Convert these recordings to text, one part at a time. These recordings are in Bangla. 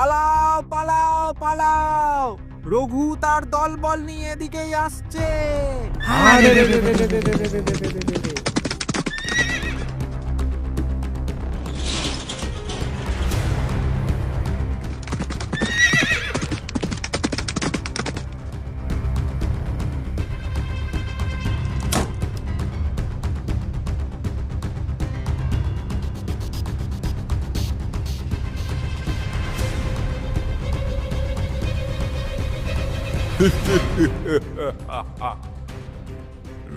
পালাও পালাও পালাও রঘু তার দলবল নিয়ে এদিকেই আসছে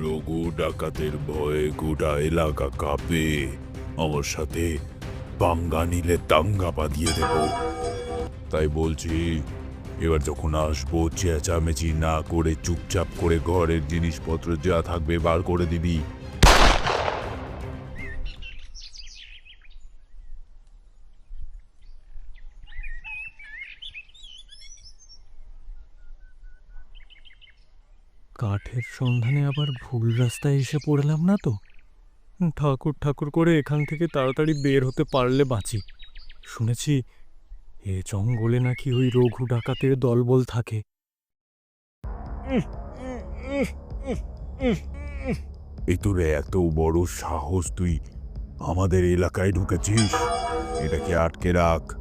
রঘু ডাকাতের ভয়ে গোটা এলাকা কাঁপে। আমার সাথে পাঙ্গা নিলে দাঙ্গা বাঁধিয়ে দেব। তাই বলছি, এবার যখন আসব, চেঁচামেচি না করে চুপচাপ করে ঘরের জিনিসপত্র যা থাকবে বার করে দিবি। কাঠের সন্ধানে আবার ভুল রাস্তায় এসে পড়লাম না তো? ঠাকুর ঠাকুর করে এখান থেকে তাড়াতাড়ি বের হতে পারলে বাঁচি। শুনেছি, এ জঙ্গলে নাকি ওই রঘু ডাকাতের দলবল থাকে। এই এত বড় সাহস তুই আমাদের এলাকায় ঢুকেছিস? এটাকে আটকে রাখ।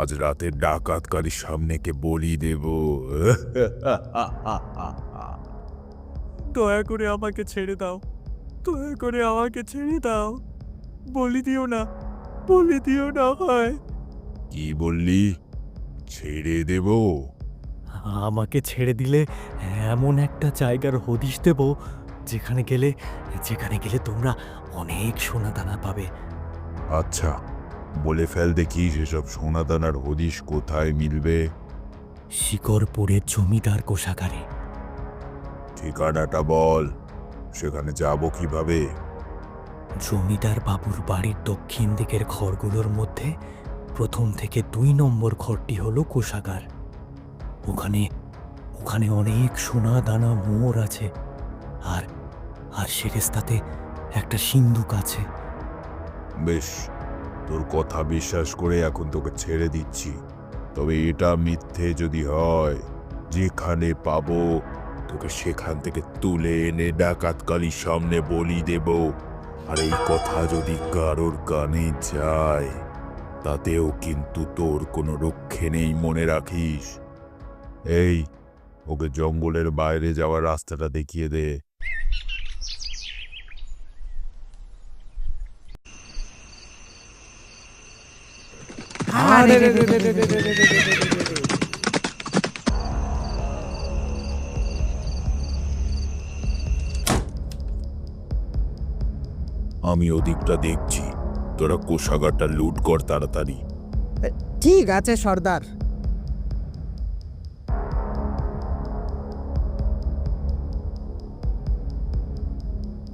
আজ রাতের ডাকাতকারীর সামনে কে বলি দেব। দয়া করে আমাকে ছেড়ে দাও। দয়া করে আমাকে ছেড়ে দাও। বলি দিও না বলি দিও না হয় কি বললি? ছেড়ে দেব? আমাকে ছেড়ে দিলে এমন একটা জায়গার হদিশ দেব যেখানে গেলে যেখানে গেলে তোমরা অনেক সোনা দানা পাবে। আচ্ছা বলে ফেল দেখি সেসব সোনাদানার হদিশ কোথায় মিলবে? শিকরপুরের জমিদার কোষাগারে। ঠিকানাটা বল। সেখানে যাব কীভাবে? জমিদার বাবুর বাড়ির দক্ষিণ দিকের ঘরগুলোর মধ্যে প্রথম থেকে দুই নম্বর ঘরটি হলো কোষাগার। ওখানে ওখানে অনেক সোনা দানা মোর আছে। আর আর সেরেস্তাতে একটা সিন্ধুক আছে। বেশ তোর কথা বিশ্বাস করে এখন তোকে ছেড়ে দিচ্ছি। তবে এটা মিথ্যে যদি হয় যেখানে পাবো তোকে সেখান থেকে তুলে এনে ডাকাতকালীর সামনে বলি দেব আর এই কথা যদি কারোর কানে যায় তাতেও কিন্তু তোর কোনো রক্ষে নেই মনে রাখিস এই ওকে জঙ্গলের বাইরে যাওয়ার রাস্তাটা দেখিয়ে দে আমি ওদিকটা দেখছি। তোরা কোষাগারটা লুট কর তাড়াতাড়ি। ঠিক আছে সর্দার।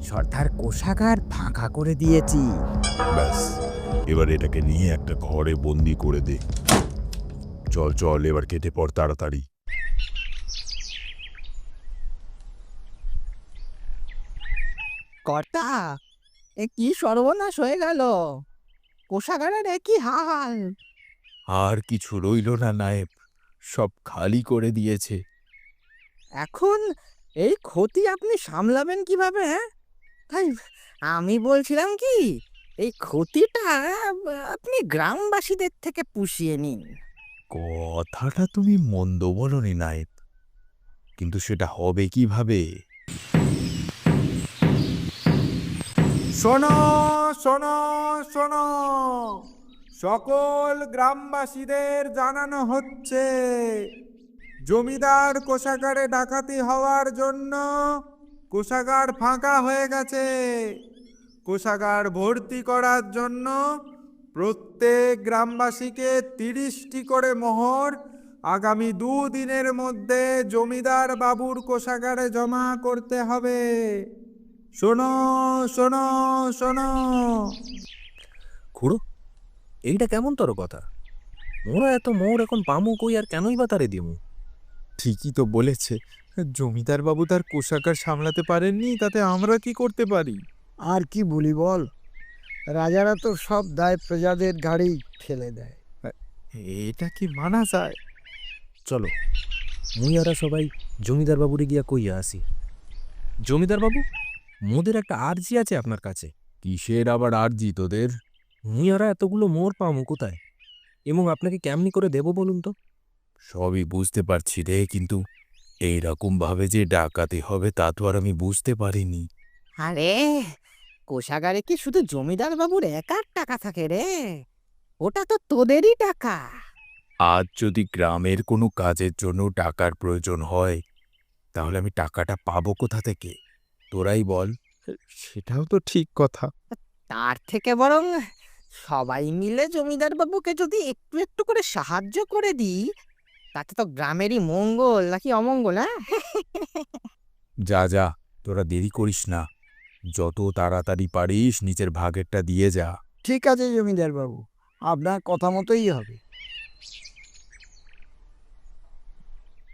সর্দার কোষাগার ফাঁকা করে দিয়েছি। ব্যাস এবার এটাকে নিয়ে একটা ঘরে বন্দি করে দে। চল চল এবার কেটে পড় তাড়াতাড়ি। কর্তা এ কি সর্বনাশ হয়ে গেল? কোষাগারের এ কি হাল। আর কিছু রইল না নায়েব সব খালি করে দিয়েছে। এখন এই ক্ষতি আপনি সামলাবেন কীভাবে হ্যাঁ? তাই আমি বলছিলাম কি এই ক্ষতিটা আপনি গ্রামবাসীদের থেকে পুষিয়ে নিন। কথাটা তুমি মন্দ বলনি নায়েব। কিন্তু সেটা হবে কীভাবে? শোনো শোনো শোনো। সকল গ্রামবাসীদের জানানো হচ্ছে, জমিদার কোষাগারে ডাকাতি হওয়ার জন্য কোষাগার ফাঁকা হয়ে গেছে। কোষাগার ভর্তি করার জন্য প্রত্যেক গ্রামবাসীকে তিরিশটি করে মোহর আগামী দুদিনের মধ্যে জমিদার বাবুর কোষাগারে জমা করতে হবে। শোনো শোনো শোনো। খুড়ো এইটা কেমন তোর কথা? মোরা এত মোর এখন পামু কই আর কেনই বা তারে দিমু? ঠিকই তো বলেছে জমিদার বাবু তার কোষাগার সামলাতে পারেননি তাতে আমরা কি করতে পারি? আর কি বলি বল? রাজারা তো সব দায় প্রজাদের ঘাড়েই ফেলে দেয়। এটা কি মানা যায়? চলো মুই আরা সবাই জমিদার বাবুরে গিয়া কইয়া আসি। জমিদার বাবু? মোদের একটা আর্জি আছে আপনার কাছে। কিসের আবার আরজি তোদের? মুই আরা এতগুলো মোর পামু কোথায়? এবং আপনাকে কেমনি করে দেব বলুন তো? সবই বুঝতে পারছি রে কিন্তু এইরকম ভাবে যে ডাকাতি হবে তা তো আর আমি বুঝতে পারিনি। আরে কোষাগারে কি শুধু জমিদার বাবুর একার টাকা থাকে রে? ওটা তো তোদেরই টাকা। আজ যদি গ্রামের কোনো কাজের জন্য টাকার প্রয়োজন হয় তাহলে আমি টাকাটা পাবো কোথা থেকে? তোরাই বল। সেটাও তো ঠিক কথা। তার থেকে বরং সবাই মিলে জমিদার বাবুকে যদি একটু একটু করে সাহায্য করে দিই তাতে তো গ্রামেরই মঙ্গল নাকি অমঙ্গল হ্যাঁ? যা যা তোরা দেরি করিস না। যত তাড়াতাড়ি পারিস নিজের ভাগেরটা দিয়ে যা। ঠিক আছে জমিদার বাবু আপনার কথা মতোই হবে।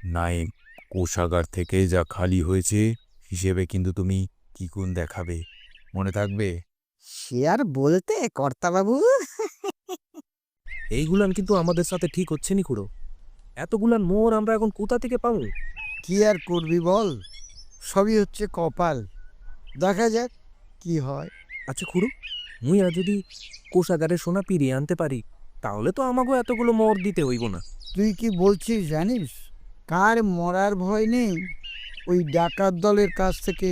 নায়েক কোষাগার থেকে যা খালি হয়েছে হিসেবে কিন্তু তুমি কি গুণ দেখাবে? মনে থাকবে? সে আর বলতে কর্তাবাবু। এইগুলান কিন্তু আমাদের সাথে ঠিক হচ্ছে নি খুড়ো। এতগুলান মোর আমরা এখন কোথা থেকে পাবো? কি আর করবি বল? সবই হচ্ছে কপাল। দেখা যাক কি হয়। আচ্ছা খুড়ো মুই আর যদি কোষাগারে সোনা পিরিয়ে আনতে পারি তাহলে তো আমাকেও এতগুলো মোর দিতে হইব না। তুই কি বলছিস জানিস? কার মরার ভয় নেই? ওই ডাকাত দলের কাছ থেকে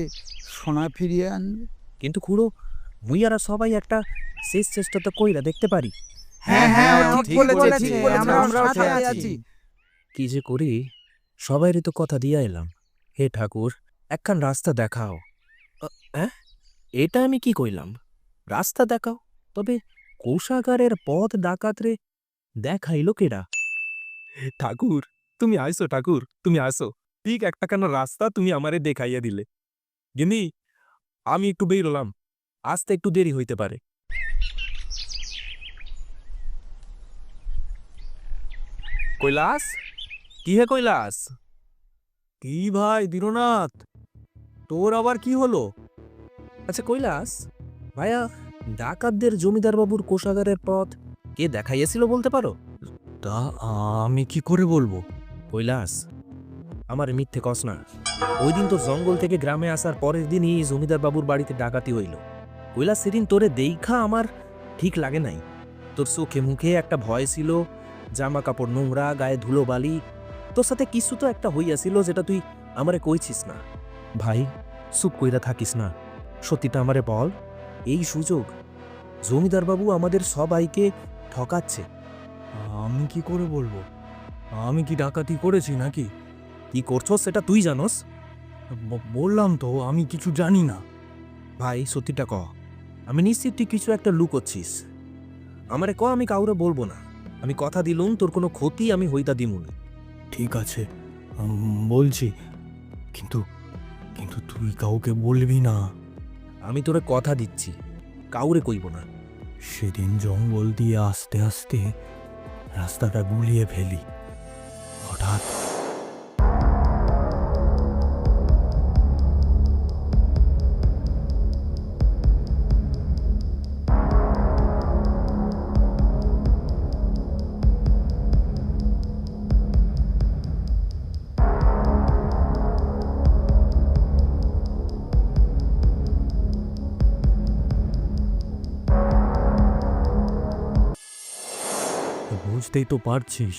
সোনা ফিরিয়ে আনবে। কিন্তু খুড়ো মুই আর সবাই একটা শেষ চেষ্টা তো কইরা দেখতে পারি। হ্যাঁ হ্যাঁ ঠিক বলেছে সাথে আছি। কি যে করি সবাইরই তো কথা দিয়া এলাম। হে ঠাকুর একখান রাস্তা দেখাও। হ্যাঁ? এটা আমি কি কইলাম? রাস্তা দেখাও? তবে কোষাগারের পথ ডাকাতরে দেখাইলো কেডা? ঠাকুর তুমি আইসো ঠাকুর তুমি আসো ঠিক একটা কেন রাস্তা তুমি আমারে দেখাইয়া দিলে। গিনি আমি একটু বেরোলাম। আসতে একটু দেরি হইতে পারে। কৈলাস? কি হে কৈলাস? কি ভাই দীননাথ? তোর আবার কি হলো? আচ্ছা কৈলাস ভাইয়া ডাকাতদের জমিদার বাবুর কোষাগারের পথ কে দেখাইয়াছিল বলতে পারো? তা আমি কি করে বলব? কৈলাস আমার মিথ্যে কস না। ওই দিন তো জঙ্গল থেকে গ্রামে আসার পরের দিনই জমিদার বাবুর বাড়িতে ডাকাতি হইল। কৈলাস সেদিন তোরে দেইখা আমার ঠিক লাগে নাই। তোর চোখে মুখে একটা ভয় ছিল জামা কাপড় নোংরা, গায়ে ধুলো বালি তোর সাথে কিছু তো একটা হইয়াছিল যেটা তুই আমারে কইছিস না। ভাই, চুপ কইরা থাকিস না। সত্যিটা আমারে বল, এই সুযোগ জমিদার বাবু আমাদের সবাইকে ঠকাচ্ছে। আমি কি করে বলব? আমি কি ডাকাতি করেছি নাকি? কি করছ সেটা তুই জানোস। বললাম তো আমি কিছু জানি না। ভাই সত্যিটা ক। আমি নিশ্চিত তুই কিছু একটা লুকোচ্ছিস। আমারে ক আমি কাউরে বলব না। আমি কথা দিলুম তোর কোনো ক্ষতি আমি হইতা দিমুন। ঠিক আছে বলছি। কিন্তু কিন্তু তুই কাউকে বলবি না। আমি তোরে কথা দিচ্ছি কাউরে কইব না। সেদিন জঙ্গল দিয়ে আস্তে আস্তে রাস্তাটা গুলিয়ে ফেলি। হঠাৎ বুঝতেই তো পারছিস,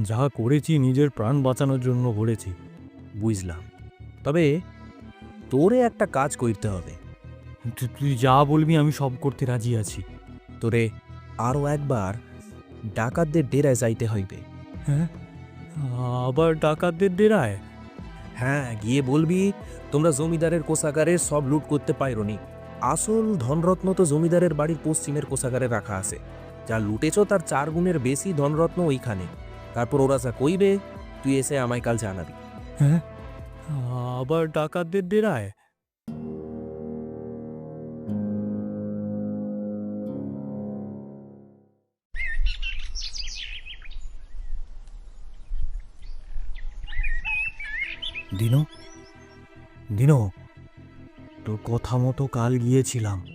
যা করেছি নিজের প্রাণ বাঁচানোর জন্য করেছি, বুঝলাম। তবে তোরে একটা কাজ করতে হবে। তুই যা বলবি আমি সব করতে রাজি আছি। তোরে আরও একবার ডাকাতদের ডেরায় যাইতে হইবে। হ্যাঁ? আবার ডাকাতদের ডেরায়? হ্যাঁ গিয়ে বলবি তোমরা জমিদারের কোষাগারে সব লুট করতে পাইরনি। আসল ধনরত্ন তো জমিদারের বাড়ির পশ্চিমের কোষাগারে রাখা আছে। যা লুটেছ তার চার গুণের বেশি ধনরত্ন ওইখানে। তারপর ওরা যা কইবে তুই এসে আমায় কাল জানাবি। হ্যাঁ? আবার ডাকাতদের ডেরায়? দিনো? দিনো তোর কথা মতো কাল গিয়েছিলাম।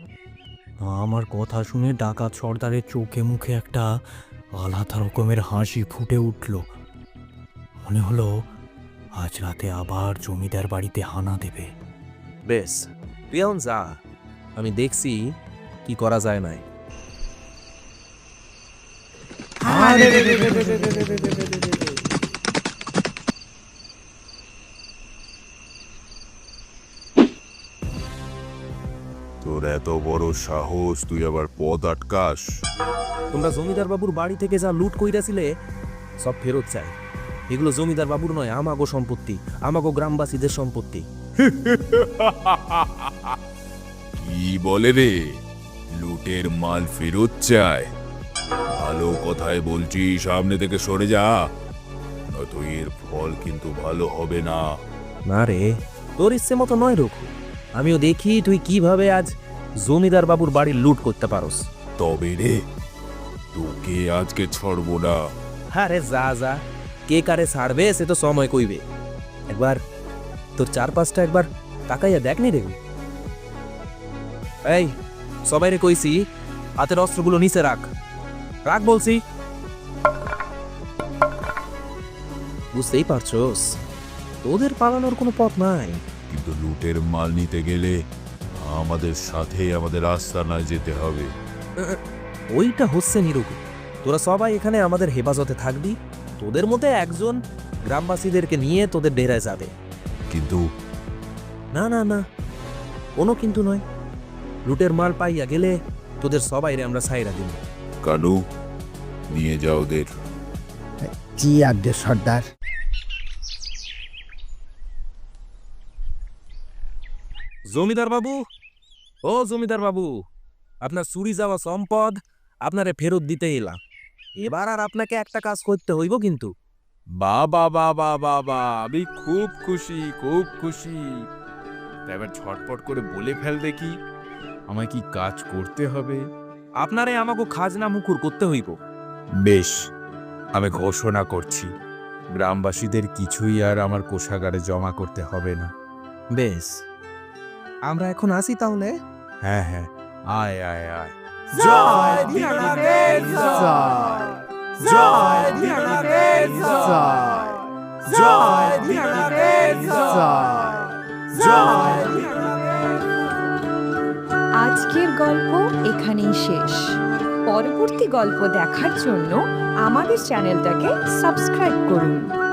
আমার কথা শুনে ডাকাত সর্দারের চোখে মুখে একটা আলাদা রকমের হাসি ফুটে উঠল মনে হলো আজ রাতে আবার জমিদার বাড়িতে হানা দেবে বেশ তুই এখন যা আমি দেখছি কি করা যায় নাই এত বড় সাহস তুই আবার পথ আটকাস? তোমরা জমিদার বাবুর বাড়ি থেকে যা লুট কইরাছিলে সব ফেরত চাই। এগুলো জমিদার বাবুর নয় আমাগো সম্পত্তি আমাগো গ্রামবাসীদের সম্পত্তি। কি বলে রে? লুটের মাল ফেরত চায়। ভালো কথায় বলছি সামনে থেকে সরে যা। নয়তো এর ফল কিন্তু ভালো হবে না। না রে তোর ইচ্ছে মতো নয় রঘু। আমিও দেখি তুই কীভাবে আজ জমিদার বাবুর বাড়ি লুট করতে পারোস। তবে রে তোকে আজকে ছড়বো না। আরে যা যা। কে কারে ছাড়বে সে তো সময় কইবে। একবার তোর চারপাশটা একবার তাকাইয়া দেখনি রে এই সবাই রে কইছি হাতের অস্ত্রগুলো নিচে রাখ। রাখ বলছি। বুঝতেই পারছোস তোদের পালানোর কোনো পথ নাই। কিন্তু লুটের মাল নিতে গেলে আমাদের সাথে আমাদের আস্তানায় যেতে হবে। ওইটা হচ্ছে নিরুগু। তোরা সবাই এখানে আমাদের হেফাজতে থাকবি। তোদের মধ্যে একজন গ্রামবাসীদেরকে নিয়ে তোদের ডেরায় যাবে। কিন্তু না না না। কোনো কিন্তু নয়। লুটের মাল পাইয়া গেলে তোদের সবাইরে আমরা সাইরা দিব। কানু নিয়ে যাও ওদের। জি আজ্ঞে সর্দার? জমিদার বাবু ও জমিদার বাবু আপনার চুরি যাওয়া সম্পদ আপনারে ফেরত দিতে এলাম। এবার আর আপনাকে একটা কাজ করতে হইব কিন্তু। বাবা বাবা বাবা আমি খুব খুশি খুব খুশি। এবার ঝটপট করে বলে ফেল দেখি আমায় কি কাজ করতে হবে? আপনারে আমাকে খাজনা মুকুর করতে হইব। বেশ আমি ঘোষণা করছি গ্রামবাসীদের কিছুই আর আমার কোষাগারে জমা করতে হবে না। বেশ আমরা এখন আসি তাহলে? হ্যাঁ হ্যাঁ। আয় আয় আয়। জয় দীনানাথের জয়। জয় দীনানাথের জয়। জয় দীনানাথের জয়। জয় আজকের গল্প এখানেই শেষ। পরবর্তী গল্প দেখার জন্য আমাদের চ্যানেলটাকে সাবস্ক্রাইব করুন।